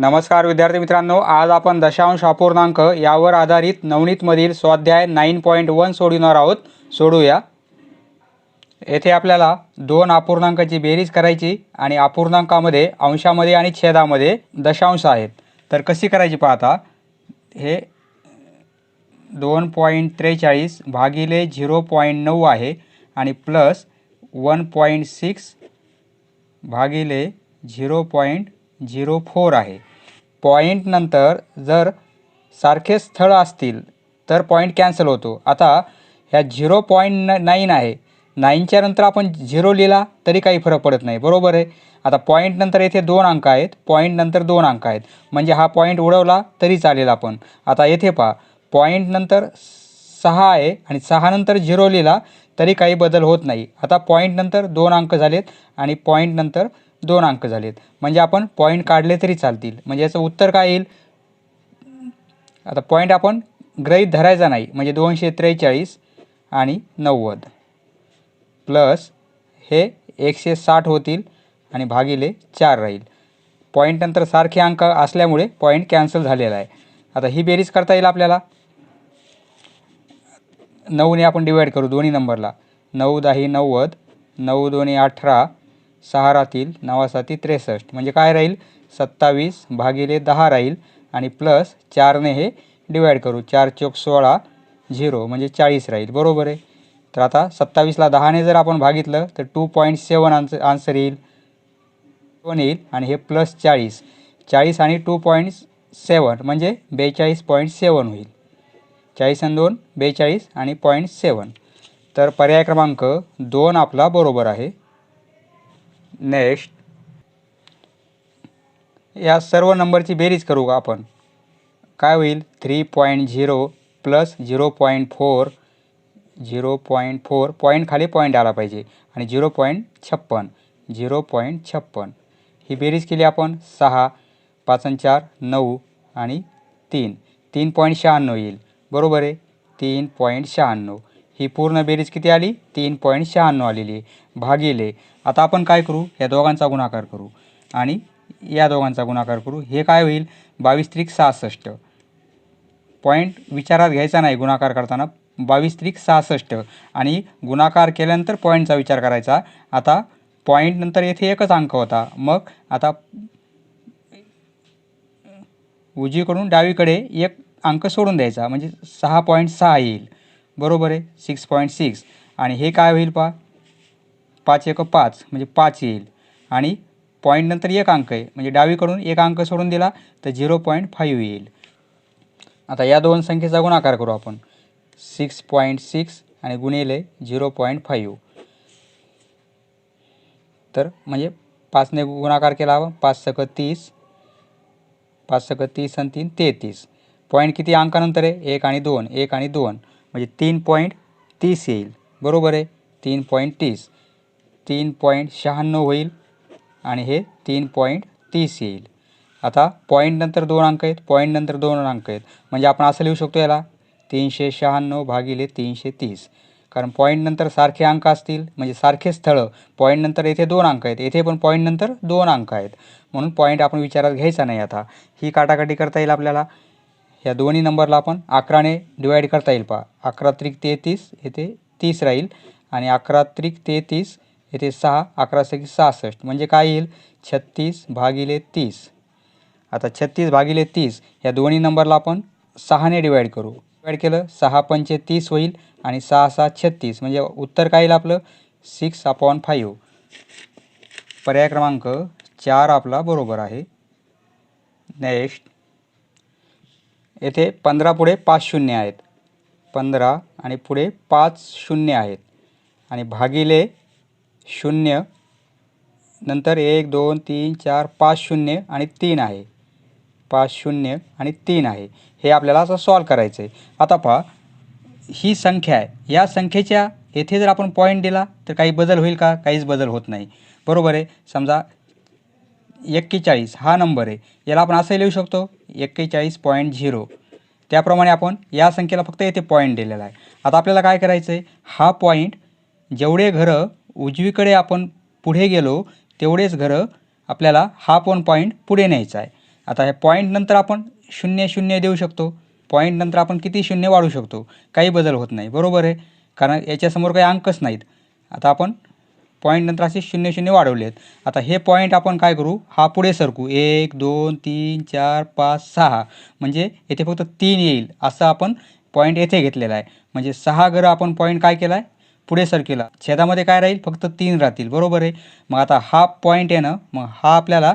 नमस्कार विद्यार्थी मित्रांनो. आज आपण दशांश अपूर्णांक यावर आधारित नवनीतमधील स्वाध्याय नाईन पॉईंट वन सोडविणार आहोत. सोडूया. येथे आपल्याला दोन अपूर्णांकाची बेरीज करायची आणि अपूर्णांकामध्ये अंशामध्ये आणि छेदामध्ये दशांश आहेत. तर कशी करायची पाहता? हे दोन पॉईंट त्रेचाळीस भागिले झिरो पॉईंट नऊ आहे आणि प्लस वन पॉईंट सिक्स भागिले झिरो पॉईंट झिरो फोर आहे. पॉईंटनंतर जर सारखे स्थळ असतील तर पॉईंट कॅन्सल होतो. आता ह्या झिरो पॉईंट न नाईन आहे. नाईनच्या नंतर आपण झिरो लिहिला तरी काही फरक पडत नाही. बरोबर आहे? आता पॉईंटनंतर येथे दोन अंक आहेत. पॉईंटनंतर दोन अंक आहेत. म्हणजे हा पॉईंट उडवला तरी चालेल आपण. आता येथे पहा. पॉईंटनंतर सहा आहे आणि सहानंतर झिरो लिहिला तरी काही बदल होत नाही. आता पॉईंटनंतर दोन अंक झालेत आणि पॉईंटनंतर दोन अंक झालेत. म्हणजे आपण पॉईंट काढले तरी चालतील. म्हणजे याचं उत्तर काय येईल? आता पॉईंट आपण गृहीत धरायचा नाही. म्हणजे दोनशे त्रेचाळीस आणि नव्वद. प्लस हे एकशे साठ होतील आणि भागिले चार राहील. पॉईंट नंतर सारखे अंक असल्यामुळे पॉईंट कॅन्सल झालेला आहे. आता ही बेरीज करता येईल आपल्याला? नऊने आपण डिवाईड करू दोन्ही नंबरला नऊ दही नव्वद. नऊ दोन्ही अठरा. सहा राहतील त्रेसष्ट. म्हणजे काय राहील? सत्तावीस भागिले दहा राहील आणि प्लस चारने हे डिवाईड करू. चार चौक सोळा झिरो म्हणजे चाळीस राहील. बरोबर आहे? तर आता सत्तावीसला दहाने जर आपण भागितलं तर two point seven answer answer येईल. दोन येईल आणि हे प्लस चाळीस. चाळीस आणि टू पॉईंट सेवन म्हणजे बेचाळीस पॉईंट सेवन होईल. चाळीस आणि दोन बेचाळीस आणि पॉईंट सेवन तर पर्याय क्रमांक दोन आपला बरोबर आहे. नेक्स्ट या सर्व नंबरची बेरीज करू का आपण? काय होईल? Three point zero plus zero point four zero point four point खाली पॉईंट आला पाहिजे. आणि झिरो पॉईंट छप्पन झिरो पॉईंट छप्पन. ही बेरीज केली आपण सहा पाच आणि चार नऊ आणि तीन. तीन पॉईंट शहाण्णव येईल. बरोबर आहे? तीन पॉईंट शहाण्णव. ही पूर्ण बेरीज किती आली? तीन पॉईंट शहाण्णव आलेली आहे. भागिले आता आपण काय करू? या दोघांचा गुणाकार करू. आणि या दोघांचा गुणाकार करू. हे काय होईल? बावीस त्रिक सहासष्ट. पॉईंट विचारात घ्यायचा नाही गुणाकार करताना. बावीस त्रिक सहासष्ट. आणि गुणाकार केल्यानंतर पॉईंटचा विचार करायचा. आता पॉईंटनंतर येथे एकच अंक होता. मग आता उजवीकडून डावीकडे एक अंक सोडून द्यायचा. म्हणजे सहा पॉईंट सहा येईल. बरोबर आहे? Six point six. आणि हे काय होईल पा पाच एक पाच म्हणजे पाच येईल. आणि पॉईंटनंतर एक अंक आहे. म्हणजे डावीकडून एक अंक सोडून दिला तर झिरो पॉईंट फाईव्ह येईल. आता या दोन संख्येचा गुणाकार करू आपण. सिक्स पॉईंट सिक्स आणि गुणिले झिरो पॉईंट फाईव्ह तर म्हणजे पाचने गुणाकार केला पाच सक तीस पाच सक तीस आणि तीन तेहतीस. पॉईंट किती अंकानंतर आहे? एक आणि दोन एक आणि दोन. म्हणजे तीन पॉईंट तीस येईल. बरोबर आहे? तीन पॉईंट तीस. तीन पॉईंट शहाण्णव होईल आणि हे तीन पॉईंट तीस येईल. आता पॉईंटनंतर दोन अंक आहेत पॉईंटनंतर दोन अंक आहेत. म्हणजे आपण असं लिहू शकतो याला तीनशे शहाण्णव भागिले तीनशे तीस. कारण पॉईंटनंतर सारखे अंक असतील म्हणजे सारखे स्थळं. पॉईंटनंतर येथे दोन अंक आहेत येथे पण पॉईंटनंतर दोन अंक आहेत. म्हणून पॉईंट आपण विचारात घ्यायचा नाही आता. ही काटाकाटी करता येईल आपल्याला. या दोन्ही नंबरला आपण अकराने डिवाईड करता येईल पहा. अकरा त्रिक तेहतीस येथे तीस राहील. आणि अकरा त्रिक तेहतीस येथे सहा अकरा सकी सहासष्ट. म्हणजे काय येईल? छत्तीस भागिले तीस. आता छत्तीस भागिले तीस या दोन्ही नंबरला आपण सहाने डिवाईड करू. डिवाईड केलं सहा पंचे तीस होईल आणि सहा सहा छत्तीस. म्हणजे उत्तर काय येईल आपलं? सिक्स अपॉन फाईव्ह पर्याय क्रमांक चार आपला बरोबर आहे. नेक्स्ट येथे पंधरा पुढे पाच शून्य आहेत. पंधरा आणि पुढे पाच शून्य आहेत. आणि भागिले शून्य. नंतर एक दोन तीन चार पाच शून्य आणि तीन आहे. पाच शून्य आणि तीन आहे. हे आपल्याला असं सॉल्व करायचं आहे आता पहा ही संख्या आहे. या संख्येच्या येथे जर आपण पॉईंट दिला तर काही बदल होईल का? काहीच बदल होत नाही. बरोबर आहे? समजा एक्केचाळीस हा नंबर आहे. याला आपण असंही लिहू शकतो एक्केचाळीस पॉईंट झिरो त्याप्रमाणे आपण या संख्येला फक्त येथे पॉईंट दिलेला आहे. आता आपल्याला काय करायचं आहे हा पॉईंट जेवढे घरं उजवीकडे आपण पुढे गेलो तेवढेच घरं आपल्याला हा पण पॉईंट पुढे न्यायचा आहे. आता हे पॉईंट नंतर आपण शून्य शून्य देऊ शकतो. पॉईंट नंतर आपण किती शून्य वाढू शकतो? काही बदल होत नाही. बरोबर आहे? कारण याच्यासमोर काही अंकच नाहीत. आता आपण पॉईंट नंतर असे शून्य शून्य वाढवले आहेत आता हे पॉईंट आपण काय करू? हा पुढे सरकू. एक दोन तीन चार पाच सहा. म्हणजे येथे फक्त तीन येईल. असं आपण पॉईंट येथे घेतलेला आहे. म्हणजे सहा घरं आपण पॉईंट काय केला आहे पुढे सरकेला छेदामध्ये काय राहील? फक्त तीन राहतील. बरोबर आहे. मग आता हा पॉईंट आहे ना मग हा आपल्याला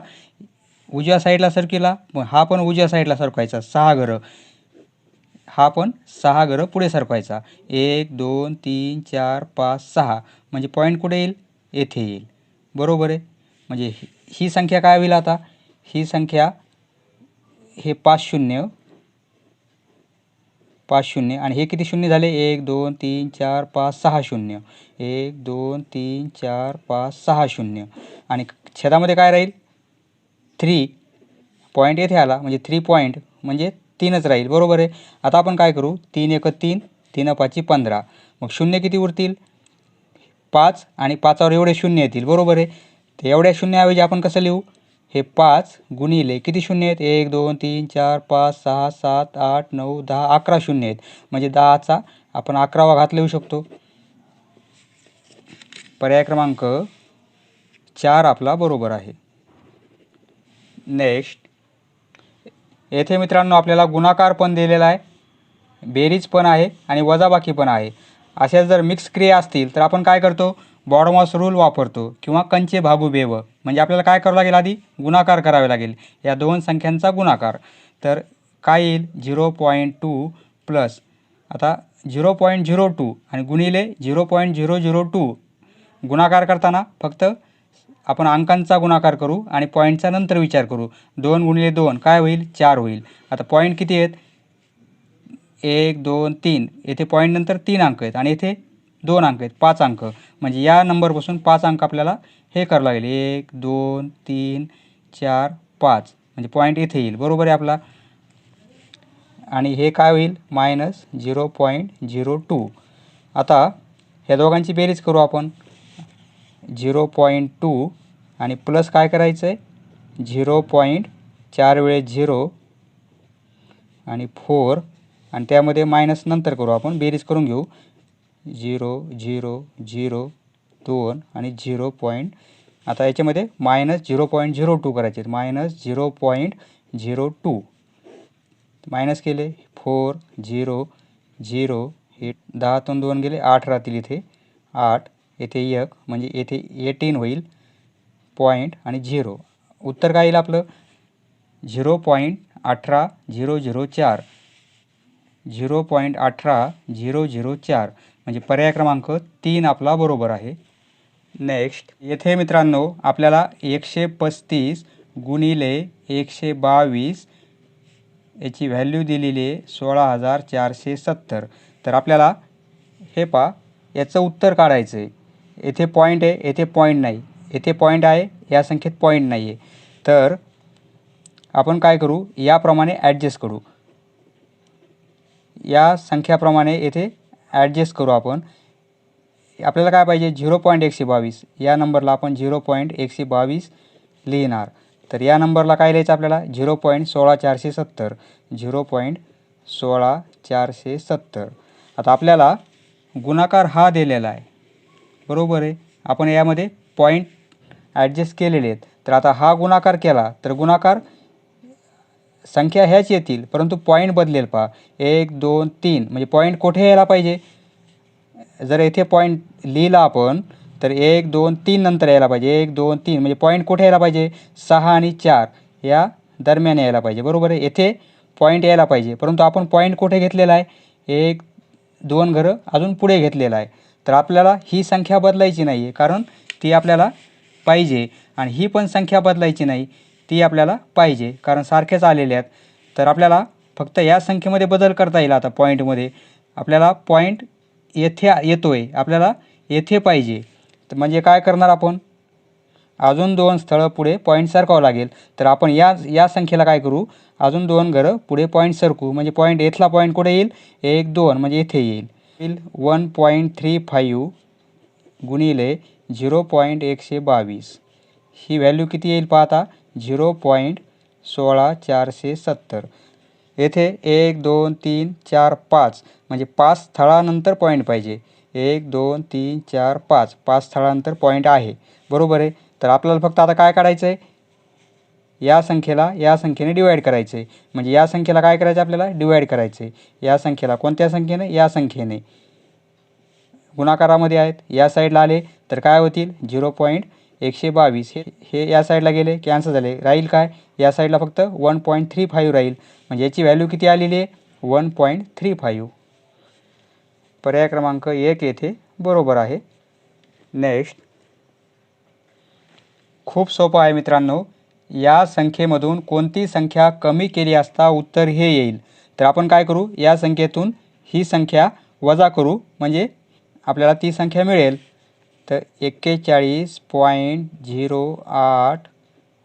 उजव्या साईडला सरकेला मग हा पण उजव्या साईडला सरकवायचा. सहा घरं. हा पण सहा घरं पुढे सरकवायचा. एक दोन तीन चार पाच सहा. म्हणजे पॉईंट कुठे येईल? येथे येईल. बरोबर आहे? म्हणजे ही- ही संख्या काय होईल आता? ही संख्या हे पाच शून्य पाच शून्य. आणि हे किती शून्य झाले? एक दोन तीन चार पाच सहा शून्य. एक दोन तीन चार पाच सहा शून्य. आणि छेदामध्ये काय राहील? थ्री पॉईंट येथे आला. म्हणजे थ्री पॉईंट म्हणजे तीनच राहील. बरोबर आहे? आता आपण काय करू? तीन एक तीन तीन पाची पंधरा. मग शून्य किती उरतील? पाच. आणि पाचावर एवढे शून्य येतील. बरोबर आहे? तर एवढ्या शून्याऐवजी आपण कसं लिहू? हे पाच गुणिले किती शून्य आहेत? एक दोन तीन चार पाच सहा सात आठ नऊ दहा अकरा शून्य आहेत. म्हणजे दहाचा आपण अकरावा घात लिहू शकतो. पर्याय क्रमांक चार आपला बरोबर आहे. नेक्स्ट येथे मित्रांनो आपल्याला गुणाकार पण दिलेला आहे. बेरीज पण आहे आणि वजाबाकी पण आहे. अशा जर मिक्स क्रिया असतील तर आपण काय करतो? बॉडमॉस रूल वापरतो किंवा कंचे भागू बेव. म्हणजे आपल्याला काय करावं लागेल आधी? गुणाकार करावे लागेल. या दोन संख्यांचा गुणाकार. तर काय येईल? Zero point two plus. आता झिरो पॉईंट झिरो टू आणि गुणिले zero point zero zero two. गुणाकार करताना फक्त आपण अंकांचा गुणाकार करू आणि पॉईंटचा नंतर विचार करू. दोन गुणिले दोन. काय होईल? चार होईल. आता पॉईंट किती आहेत? एक दोन तीन. येथे पॉईंट नंतर तीन अंक आहेत. आणि येथे दोन अंक आहेत पाच अंक. म्हणजे या नंबरपासून पाच अंक आपल्याला हे करावं लागेल. एक दोन तीन चार पाच. म्हणजे पॉईंट इथे येईल. बरोबर आहे आपला? आणि हे काय होईल? Minus zero point zero two आता ह्या दोघांची बेरीज करू आपण. झिरो पॉईंट टू आणि प्लस काय करायचं आहे झिरो पॉईंट चार वेळेस झिरो आणि फोर आणि त्यामध्ये मायनस नंतर करू आपण. बेरीज करून घेऊ. झिरो झिरो झिरो दोन आणि झिरो पॉईंट आता याच्यामध्ये minus zero point zero two करायचे minus zero point zero two. Minus केले फोर झिरो झिरो हे दहातून दोन गेले आठ राहतील इथे. आठ येथे एक म्हणजे येथे एटीन होईल. पॉईंट आणि झिरो. उत्तर काय येईल आपलं? झिरो पॉईंट अठरा झिरो झिरो चार. झिरो पॉईंट अठरा झिरो झिरो चार. म्हणजे पर्याय क्रमांक तीन आपला बरोबर आहे. नेक्स्ट येथे मित्रांनो आपल्याला एकशे पस्तीस गुणिले एकशे बावीस याची व्हॅल्यू दिलेली आहे सोळा हजार चारशे सत्तर. तर आपल्याला हे पा याचं उत्तर काढायचं आहे. येथे पॉईंट आहे येथे पॉईंट नाही. येथे पॉईंट आहे या संख्येत पॉईंट नाही आहे तर आपण काय करू? याप्रमाणे ॲडजस्ट करू. या संख्याप्रमाणे येथे ॲडजस्ट करू आपण. आपल्याला काय पाहिजे? झिरो पॉईंट एकशे बावीस. या नंबरला आपण झिरो पॉईंट एकशे बावीस लिहिणार. तर या नंबरला काय लिहायचं आपल्याला? झिरो पॉईंट सोळा चारशे सत्तर. झिरो पॉईंट सोळा चारशे सत्तर. आता आपल्याला गुणाकार हा दिलेला आहे. बरोबर आहे? आपण यामध्ये पॉईंट ॲडजस्ट केलेले आहेत. तर आता हा गुणाकार केला तर गुणाकार संख्या ह्याच येतील परंतु पॉईंट बदलेल पहा. एक दोन तीन. म्हणजे पॉईंट कुठे यायला पाहिजे? जर येथे पॉईंट लिहिला आपण तर एक दोन तीन नंतर यायला पाहिजे. एक दोन तीन. म्हणजे पॉईंट कुठे यायला पाहिजे? सहा आणि चार. या दरम्यान यायला पाहिजे. बरोबर आहे? येथे पॉईंट यायला पाहिजे. परंतु आपण पॉईंट कुठे घेतलेला आहे? एक दोन घरं अजून पुढे घेतलेलं आहे. तर आपल्याला ही संख्या बदलायची नाही आहे कारण ती आपल्याला पाहिजे. आणि ही पण संख्या बदलायची नाही. ती आपल्याला पाहिजे. कारण सारखेच आलेले आहेत. तर आपल्याला फक्त या संख्येमध्ये बदल करता येईल आता पॉईंटमध्ये आपल्याला पॉईंट येथे येतो आहे आपल्याला येथे पाहिजे. तर म्हणजे काय करणार आपण? अजून दोन स्थळं पुढे पॉईंट सरकावं लागेल. तर आपण या या संख्येला काय करू? अजून दोन घरं पुढे पॉईंट सरकू. म्हणजे पॉईंट येथला पॉईंट कुठे येईल? एक दोन. म्हणजे येथे येईल. येईल वन पॉईंट थ्री फाईव्ह गुणिले झिरो पॉईंट एकशे बावीस. ही व्हॅल्यू किती येईल पाहता? झिरो पॉईंट सोळा चारशे सत्तर. येथे एक दोन तीन चार पाच म्हणजे पाच स्थळानंतर पॉईंट पाहिजे. एक दोन तीन चार पाच पाच स्थळानंतर पॉईंट आहे. बरोबर आहे? तर आपल्याला फक्त आता काय काढायचं आहे? या संख्येला या संख्येने डिवाईड करायचं आहे. म्हणजे या संख्येला काय करायचं आपल्याला? डिवाईड करायचं आहे. या संख्येला कोणत्या संख्येने? या संख्येने. गुणाकारामध्ये आहेत. या साईडला आले तर काय होतील? झिरो पॉईंट एकशे बावीस. हे हे या साईडला गेले कॅन्सल झाले. राहील काय? या साईडला फक्त वन पॉईंट थ्री फाईव्ह राहील. म्हणजे याची व्हॅल्यू किती आलेली आहे? वन पॉईंट थ्री फाईव्ह पर्याय क्रमांक एक येथे बरोबर आहे. नेक्स्ट खूप सोपं आहे मित्रांनो. या संख्येमधून कोणती संख्या कमी केली असता उत्तर हे येईल. तर आपण काय करू? या संख्येतून ही संख्या वजा करू. म्हणजे आपल्याला ती संख्या मिळेल. एक्केचाळीस पॉईंट झिरो आठ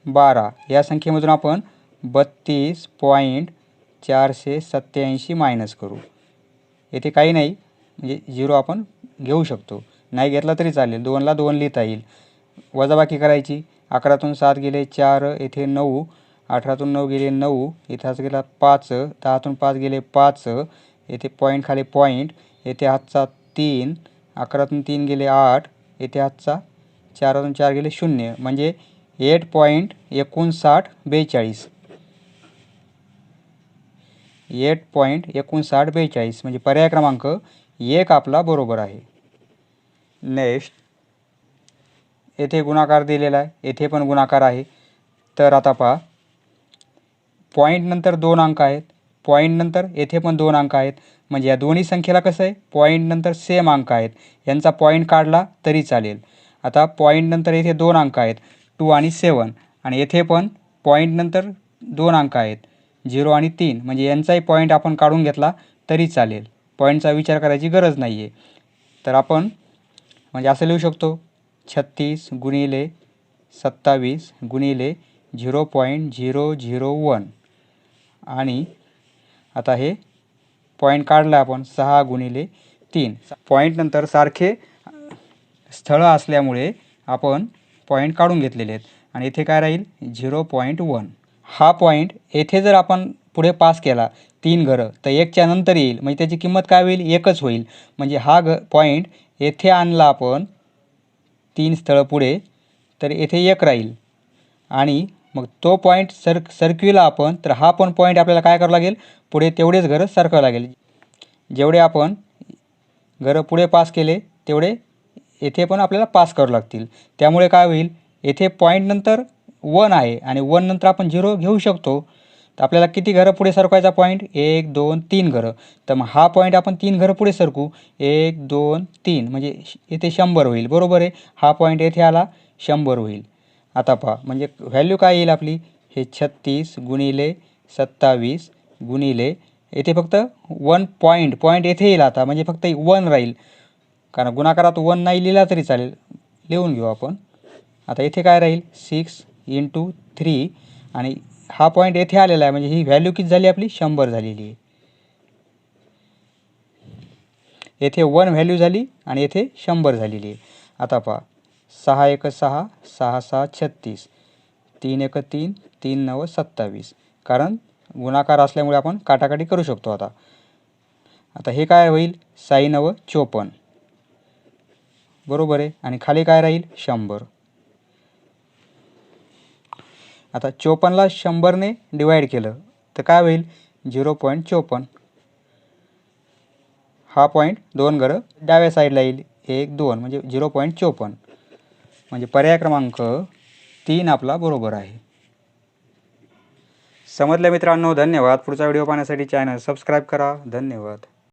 बारा. या संख्येमधून आपण बत्तीस पॉईंट चारशे सत्त्याऐंशी मायनस करू. येथे काही नाही म्हणजे झिरो आपण घेऊ शकतो. नाही घेतला तरी चालेल. दोनला दोन लिहिता येईल. वजाबाकी करायची. अकरातून सात गेले चार येथे नऊ. अठरातून नऊ गेले नऊ. इथंच गेला पाच. दहातून पाच गेले पाच. येथे पॉईंट खाली पॉईंट येथे हातचा तीन. अकरातून तीन गेले आठ. येथे चार चारातून चार गेले शून्य. म्हणजे एट पॉईंट एकोणसाठ बेचाळीस. एट पॉईंट एकोणसाठ बेचाळीस. म्हणजे पर्याय क्रमांक एक आपला बरोबर आहे. नेक्स्ट येथे गुणाकार दिलेला आहे. येथे पण गुणाकार आहे. तर आता पहा. पॉईंटनंतर दोन अंक आहेत. पॉईंटनंतर येथे पण दोन अंक आहेत. म्हणजे या दोन्ही संख्येला कसं आहे? पॉईंटनंतर सेम अंक आहेत. यांचा पॉईंट काढला तरी चालेल. आता पॉईंटनंतर येथे दोन अंक आहेत. टू आणि सेवन आणि येथे पण पॉईंटनंतर दोन अंक आहेत. झिरो आणि तीन. म्हणजे यांचाही पॉईंट आपण काढून घेतला तरी चालेल. पॉईंटचा विचार करायची गरज नाही आहे तर आपण म्हणजे असं लिहू शकतो. छत्तीस गुणिले सत्तावीस गुणिले zero point zero zero one आणि आता हे पॉईंट काढला आपण सहा गुणिले तीन. पॉईंटनंतर सारखे स्थळं असल्यामुळे आपण पॉईंट काढून घेतलेले आहेत. आणि इथे काय राहील? झिरो पॉईंट वन हा पॉईंट येथे जर आपण पुढे पास केला तीन घरं तर एकच्या नंतर येईल. म्हणजे त्याची किंमत काय होईल? एकच होईल. म्हणजे हा घ पॉईंट येथे आणला आपण तीन स्थळं पुढे तर येथे एक राहील. आणि मग तो पॉईंट सर सरकविला आपण तर हा पण पॉईंट आपल्याला काय करावं लागेल? पुढे तेवढेच घरं सरकावं लागेल. जेवढे आपण घरं पुढे पास केले तेवढे येथे पण आपल्याला पास करावं लागतील. त्यामुळे काय होईल? येथे पॉईंटनंतर वन आहे आणि वन नंतर आपण झिरो घेऊ शकतो. तर आपल्याला किती घरं पुढे सरकवायचा पॉईंट एक दोन तीन घरं. तर मग हा पॉईंट आपण तीन घरं पुढे सरकू. एक दोन तीन. म्हणजे येथे शंभर होईल. बरोबर आहे? हा पॉईंट येथे आला शंभर होईल. आता पहा म्हणजे व्हॅल्यू काय येईल आपली? हे छत्तीस गुणिले सत्तावीस गुणिले येथे फक्त वन पॉईंट पॉईंट येथे येईल आता म्हणजे फक्त वन राहील. कारण गुणाकारात वन नाही लिहिला तरी चालेल. लिहून घेऊ आपण. आता येथे काय राहील? सिक्स इंटू थ्री आणि हा पॉईंट येथे आलेला आहे म्हणजे ही व्हॅल्यू किती झाली आपली? शंभर झालेली आहे. येथे वन व्हॅल्यू झाली आणि येथे शंभर झालेली आहे. आता पहा सहा एक सहा सहा सहा छत्तीस. तीन एक तीन तीन नव सत्तावीस. कारण गुणाकार असल्यामुळे आपण काटाकाटी करू शकतो आता. आता हे काय होईल? साई नव चोपन्न. बरोबर आहे? आणि खाली काय राहील? शंभर. आता चोपन्नला शंभरने डिवाईड केलं तर काय होईल? झिरो पॉईंट चोपन्न. हा पॉईंट दोन घरं डाव्या साईडला येईल. एक दोन म्हणजे झिरो पॉईंट चोपन्न. म्हणजे पर्याय क्रमांक तीन आपला बरोबर आहे. समजल्या मित्रांनो? धन्यवाद. पुढचा व्हिडिओ पाहण्यासाठी चॅनल सबस्क्राईब करा. धन्यवाद.